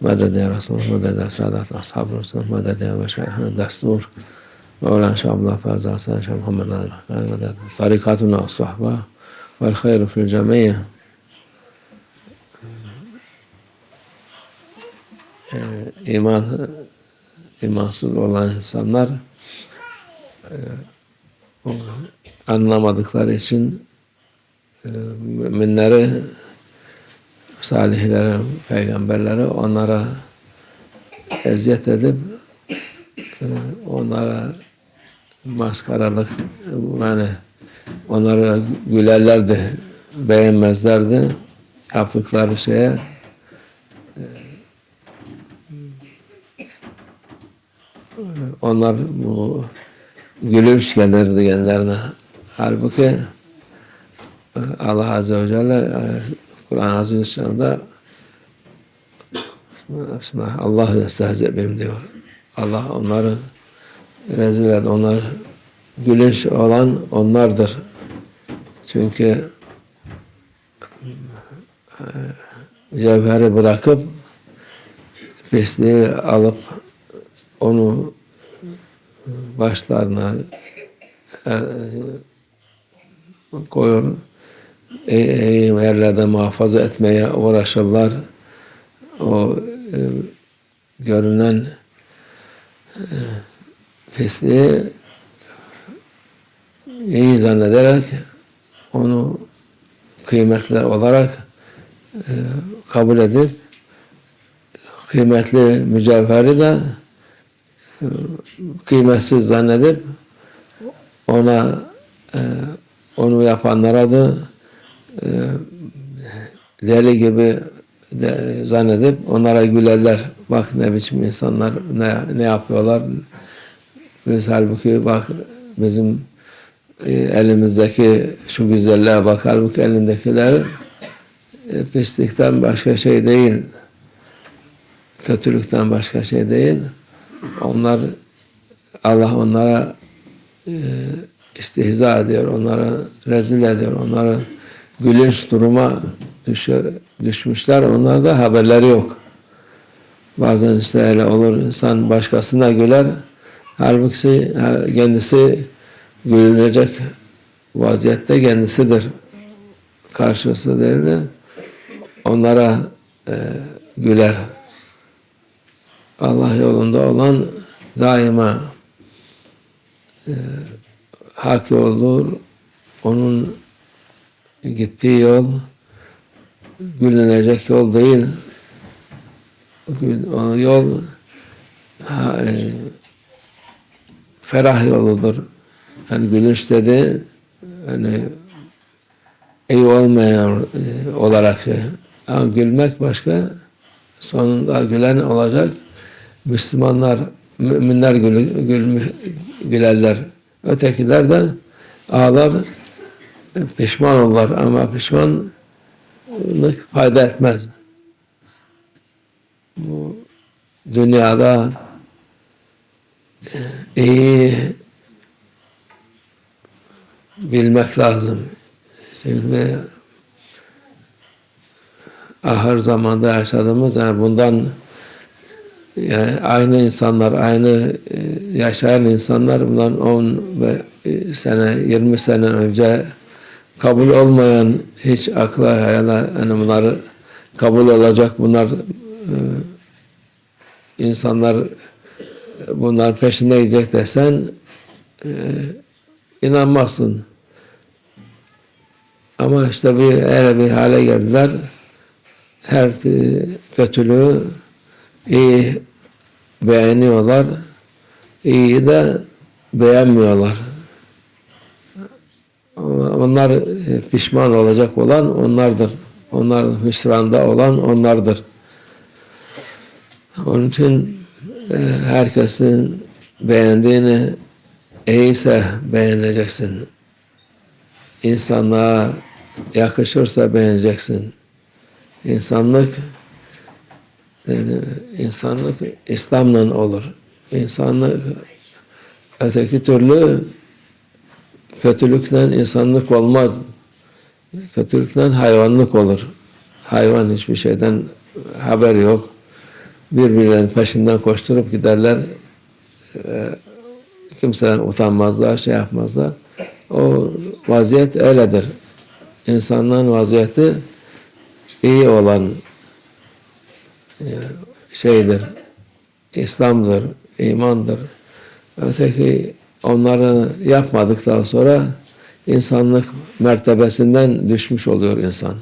Medede Resulullah, medede Sadat Ashab-ı Resulullah, medede ve şeyhine destur. Mevlan Şabla Fazla Hasan Şah Muhammed Ali medede. Tarikatuna sohba vel hayru fil cemiyye. Ee, iman imansız olan insanlar e, anlamadıkları için e, müminleri salihlere, peygamberlere onlara eziyet edip e, onlara maskaralık yani onlara gülerlerdi, beğenmezlerdi. Yaptıkları şeye onlar bu gülünç gelirdi kendilerine. Halbuki e, Allah Azze ve Celle e, Kur'an Azimüşşan'da Bismillah, Allah yestehze bihim diyor. Allah onları rezil eder. Onlar gülünç olan onlardır. Çünkü e, cevheri bırakıp pisliği alıp onu başlarına e, koyuyor. Yerlerde muhafaza etmeye uğraşırlar. O e, görünen e, pisliği iyi zannederek onu kıymetli olarak e, kabul edip kıymetli mücevheri de e, kıymetsiz zannedip ona e, onu yapanlara da deli gibi de zannedip onlara gülerler. Bak ne biçim insanlar ne, ne yapıyorlar. Biz halbuki bak bizim e, elimizdeki şu güzelliğe bak halbuki elindekiler e, pislikten başka şey değil. Kötülükten başka şey değil. Onlar Allah onlara e, istihza ediyor, onlara rezil ediyor, onlara gülünç duruma düşer, düşmüşler. Onlarda haberleri yok. Bazen işte öyle olur insan başkasına güler. Halbuki kendisi gülünecek vaziyette kendisidir. Karşısı değil de onlara e, güler. Allah yolunda olan daima e, hak yoldur. Onun gittiği yol gülünecek yol değil. O yol ha, e, ferah yoludur. Yani gülünç dedi yani iyi olmayan e, olarak şey. Ama gülmek başka sonunda gülen olacak. Müslümanlar, müminler gül, gül, gülerler. Ötekiler de ağlar, pişman olurlar ama pişmanlık fayda etmez. Bu dünyada iyi bilmek lazım. Şimdi ahır zamanda yaşadığımız yani bundan yani aynı insanlar, aynı e, yaşayan insanlar bundan 10 e, sene, 20 sene önce kabul olmayan hiç akla hayala yani bunlar kabul olacak bunlar e, insanlar bunlar peşinde gidecek desen inanmazsın. Ama işte bir öyle bir hale geldiler. Her kötülüğü iyi beğeniyorlar, iyi de beğenmiyorlar. Onlar pişman olacak olan onlardır. Onlar hüsranda olan onlardır. Onun için e, herkesin beğendiğini iyiyse beğeneceksin. İnsanlığa yakışırsa beğeneceksin. İnsanlık yani insanlık İslam'la olur. İnsanlık öteki türlü kötülükten insanlık olmaz. Kötülükten hayvanlık olur. Hayvan hiçbir şeyden haber yok. birbirlerinin peşinden koşturup giderler. Ee, kimse utanmazlar, şey yapmazlar. O vaziyet öyledir. İnsanların vaziyeti iyi olan e, şeydir. İslam'dır, imandır. Öteki onları yapmadıktan sonra insanlık mertebesinden düşmüş oluyor insan.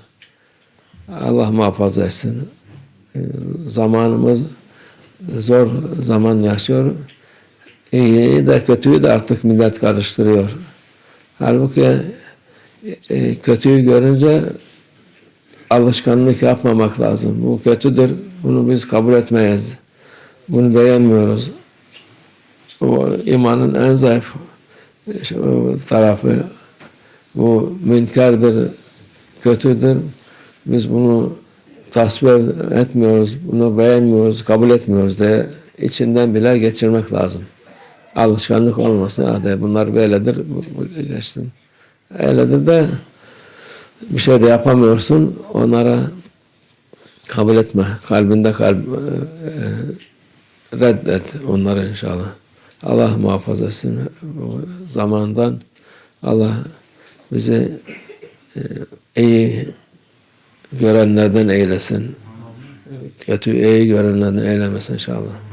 Allah muhafaza etsin. Ee, Zamanımız zor zaman yaşıyor. İyiyi de kötüyü de artık millet karıştırıyor. Halbuki e, kötüyü görünce alışkanlık yapmamak lazım. Bu kötüdür. Bunu biz kabul etmeyiz. Bunu beğenmiyoruz. O imanın en zayıf e, tarafı bu münkerdir, kötüdür. Biz bunu tasvip etmiyoruz, bunu beğenmiyoruz, kabul etmiyoruz diye içinden bile geçirmek lazım. Alışkanlık olmasın. Hadi bunlar böyledir, bu, bu geçsin. Öyledir de bir şey de yapamıyorsun. Onlara kabul etme. Kalbinde kalb, e, e, reddet onları inşallah. Allah muhafaza etsin bu zamandan. Allah bizi e, iyi görenlerden eylesin. Kötü iyi görenlerden eylemesin inşallah.